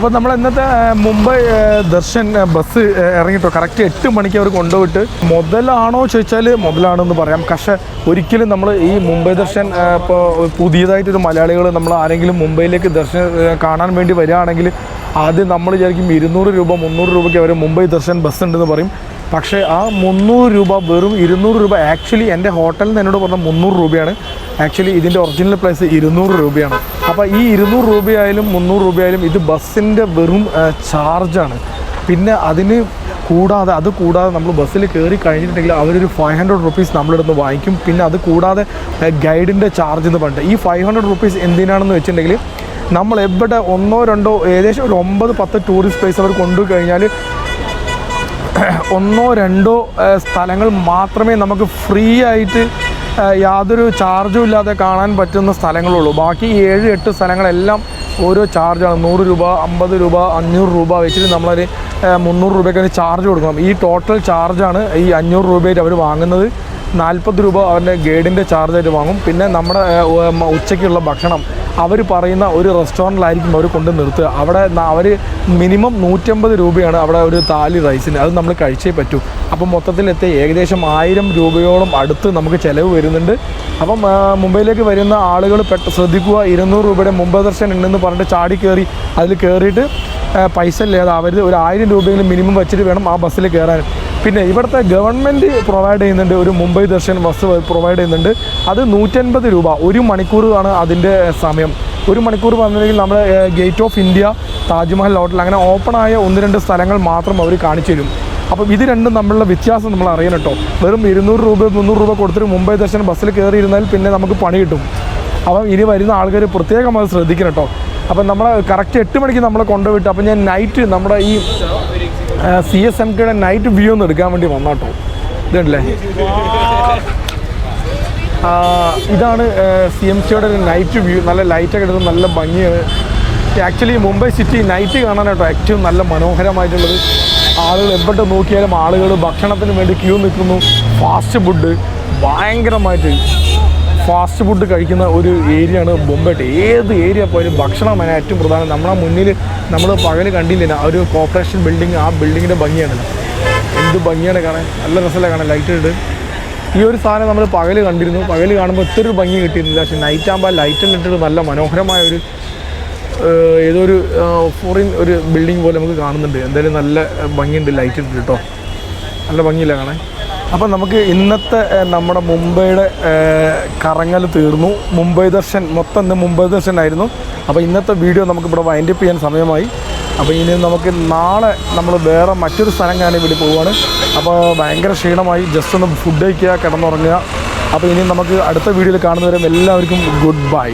അപ്പോൾ നമ്മൾ ഇന്നത്തെ മുംബൈ ദർശൻ ബസ് ഇറങ്ങിയിട്ടോ കറക്റ്റ് എട്ട് മണിക്ക് അവർ കൊണ്ടുപോയിട്ട് മുതലാണോ ചോദിച്ചാൽ മുതലാണെന്ന് പറയാം. പക്ഷേ ഒരിക്കലും നമ്മൾ ഈ മുംബൈ ദർശൻ ഇപ്പോൾ പുതിയതായിട്ടൊരു മലയാളികൾ നമ്മൾ ആരെങ്കിലും മുംബൈയിലേക്ക് ദർശൻ കാണാൻ വേണ്ടി വരികയാണെങ്കിൽ ആദ്യം നമ്മൾ വിചാരിക്കും ഇരുന്നൂറ് രൂപ മുന്നൂറ് രൂപയ്ക്ക് അവർ മുംബൈ ദർശൻ ബസ് ഉണ്ടെന്ന് പറയും. പക്ഷേ ആ മുന്നൂറ് രൂപ വെറും ഇരുന്നൂറ് രൂപ. ആക്ച്വലി എന്റെ ഹോട്ടലിൽ നിന്ന് എന്നോട് പറഞ്ഞ മുന്നൂറ് രൂപയാണ്. ആക്ച്വലി ഇതിന്റെ ഒറിജിനൽ പ്രൈസ് ഇരുന്നൂറ് രൂപയാണ്. അപ്പോൾ ഈ ഇരുന്നൂറ് രൂപയായാലും മുന്നൂറ് രൂപയായാലും ഇത് ബസ്സിന്റെ വെറും ചാർജാണ് പിന്നെ അതിന് കൂടാതെ അത് കൂടാതെ നമ്മൾ ബസ്സിൽ കയറി കഴിഞ്ഞിട്ടുണ്ടെങ്കിൽ അവരൊരു ഫൈവ് ഹൺഡ്രഡ് റുപ്പീസ് നിന്ന് വാങ്ങിക്കും. പിന്നെ അത് കൂടാതെ ഗൈഡിന്റെ ചാർജ് എന്ന് പറഞ്ഞിട്ട്. ഈ ഫൈവ് ഹൺഡ്രഡ് റുപ്പീസ് എന്തിനാണെന്ന് വെച്ചിട്ടുണ്ടെങ്കിൽ നമ്മൾ എവിടെ ഒന്നോ രണ്ടോ ഏകദേശം ഒരു ഒമ്പത് പത്ത് ടൂറിസ്റ്റ് പ്ലേസ് അവർ കൊണ്ടുപോയി കഴിഞ്ഞാൽ ഒന്നോ രണ്ടോ സ്ഥലങ്ങൾ മാത്രമേ നമുക്ക് ഫ്രീ ആയിട്ട് യാതൊരു ചാർജും ഇല്ലാതെ കാണാൻ പറ്റുന്ന സ്ഥലങ്ങളുള്ളൂ. ബാക്കി ഏഴ് എട്ട് സ്ഥലങ്ങളെല്ലാം ഓരോ ചാർജാണ് നൂറ് രൂപ അമ്പത് രൂപ അഞ്ഞൂറ് രൂപ വെച്ചിട്ട് നമ്മളൊരു മുന്നൂറ് രൂപയ്ക്ക് ചാർജ് കൊടുക്കണം. ഈ ടോട്ടൽ ചാർജാണ് ഈ അഞ്ഞൂറ് രൂപയായിട്ട് അവർ വാങ്ങുന്നത്. നാൽപ്പത് രൂപ അവന്റെ ഗൈഡിന്റെ ചാർജായിട്ട് വാങ്ങും. പിന്നെ നമ്മുടെ ഉച്ചയ്ക്കുള്ള ഭക്ഷണം അവർ പറയുന്ന ഒരു റെസ്റ്റോറന്റിലായിരിക്കും അവർ കൊണ്ട് നിർത്തുക. അവിടെ അവർ മിനിമം നൂറ്റമ്പത് രൂപയാണ് അവിടെ ഒരു താലി റൈസിന്. അത് നമ്മൾ കഴിച്ചേ പറ്റൂ. അപ്പം മൊത്തത്തിലെത്തി ഏകദേശം ആയിരം രൂപയോളം അടുത്ത് നമുക്ക് ചിലവ് വരുന്നുണ്ട്. അപ്പം മുംബൈയിലേക്ക് വരുന്ന ആളുകൾ പെട്ട ശ്രദ്ധിക്കുക. ഇരുന്നൂറ് രൂപയുടെ മുംബൈ ദർശനം ഉണ്ടെന്ന് പറഞ്ഞിട്ട് ചാടി കയറി അതിൽ കയറിയിട്ട് പൈസ ഇല്ലാതെ അവർ ഒരു ആയിരം രൂപയെങ്കിലും മിനിമം വെച്ചിട്ട് വേണം ആ ബസ്സിൽ കയറാൻ. പിന്നെ ഇവിടുത്തെ ഗവൺമെന്റ് പ്രൊവൈഡ് ചെയ്യുന്നുണ്ട് ഒരു മുംബൈ ദർശൻ ബസ് പ്രൊവൈഡ് ചെയ്യുന്നുണ്ട്. അത് നൂറ്റൻപത് രൂപ ഒരു മണിക്കൂറാണ് അതിന്റെ സമയം. ഒരു മണിക്കൂർ പറഞ്ഞിട്ടുണ്ടെങ്കിൽ നമ്മൾ gate of India Taj Mahal hotel അങ്ങനെ ഓപ്പണായ ഒന്ന് രണ്ട് സ്ഥലങ്ങൾ മാത്രം അവർ കാണിച്ചു തരും. അപ്പം ഇത് രണ്ടും തമ്മിലുള്ള വ്യത്യാസം നമ്മൾ അറിയണം കേട്ടോ. വെറും ഇരുന്നൂറ് രൂപ മുന്നൂറ് രൂപ കൊടുത്തിട്ട് മുംബൈ ദർശൻ ബസ്സിൽ കയറി ഇരുന്നാൽ പിന്നെ നമുക്ക് പണി കിട്ടും. അപ്പം ഇനി വരുന്ന ആൾക്കാർ പ്രത്യേകം അത് ശ്രദ്ധിക്കണം കേട്ടോ. അപ്പം നമ്മൾ കറക്റ്റ് എട്ട് മണിക്ക് നമ്മളെ കൊണ്ടുപോയിട്ട് അപ്പം ഞാൻ നൈറ്റ് നമ്മുടെ ഈ സി എസ് എം കെയുടെ നൈറ്റ് വ്യൂ ഒന്ന് എടുക്കാൻ വേണ്ടി വന്നാട്ടോ. ഇതുണ്ടല്ലേ? ഇതാണ് സി എം സിയുടെ ഒരു നൈറ്റ് വ്യൂ നല്ല ലൈറ്റൊക്കെ എടുത്ത് നല്ല ഭംഗിയാണ്. ആക്ച്വലി മുംബൈ സിറ്റി നൈറ്റ് കാണാനായിട്ടോ ഏറ്റവും നല്ല മനോഹരമായിട്ടുള്ളത്. ആളുകൾ എവിടെ നോക്കിയാലും ആളുകൾ ഭക്ഷണത്തിന് വേണ്ടി ക്യൂ നിൽക്കുന്നു. ഫാസ്റ്റ് ഫുഡ് ഭയങ്കരമായിട്ട്. ഫാസ്റ്റ് ഫുഡ് കഴിക്കുന്ന ഒരു ഏരിയയാണ് ബൊമ്പേട്ട്. ഏത് ഏരിയ പോയാലും ഭക്ഷണമാണ് ഏറ്റവും പ്രധാനം. നമ്മളെ മുന്നിൽ നമ്മൾ പകൽ കണ്ടില്ല ഒരു കോർപ്പറേഷൻ ബിൽഡിംഗ് ആ ബിൽഡിങ്ങിന്റെ ഭംഗിയാണല്ലോ എന്ത് ഭംഗിയാണ് കാണാൻ? നല്ല രസമല്ല കാണാൻ? ലൈറ്റ് ഇട്ട് ഈ ഒരു സാധനം നമ്മൾ പകൽ കണ്ടിരുന്നു. പകൽ കാണുമ്പോൾ ഇത്ര ഒരു ഭംഗി കിട്ടിയിരുന്നില്ല പക്ഷേ നൈറ്റ് ആകുമ്പോൾ ലൈറ്റെല്ലാം ഇട്ടിട്ട് നല്ല മനോഹരമായ ഒരു ഏതോ ഒരു ഫോറിൻ ഒരു ബിൽഡിംഗ് പോലെ നമുക്ക് കാണുന്നുണ്ട്. എന്തായാലും നല്ല ഭംഗിയുണ്ട് ലൈറ്റ് ഇട്ടിട്ട് കേട്ടോ നല്ല ഭംഗിയില്ല കാണാൻ? അപ്പം നമുക്ക് ഇന്നത്തെ നമ്മുടെ മുംബൈയുടെ കറങ്ങൽ തീർന്നു. മുംബൈ ദർശൻ മൊത്തം ഇന്ന് മുംബൈ ദർശൻ ആയിരുന്നു അപ്പോൾ ഇന്നത്തെ വീഡിയോ നമുക്ക് ഇവിടെ വൈൻഡപ്പ് ചെയ്യാൻ സമയമായി. അപ്പോൾ ഇനി നമുക്ക് നാളെ നമ്മൾ വേറെ മറ്റൊരു സ്ഥലം കാണാൻ വേണ്ടി പോവുകയാണ്. അപ്പോൾ ഭയങ്കര ക്ഷീണമായി. ജസ്റ്റ് ഒന്ന് ഫുഡ് കഴിക്കുക കിടന്നുറങ്ങുക. അപ്പോൾ ഇനി നമുക്ക് അടുത്ത വീഡിയോയിൽ കാണുന്നവരും എല്ലാവർക്കും ഗുഡ് ബൈ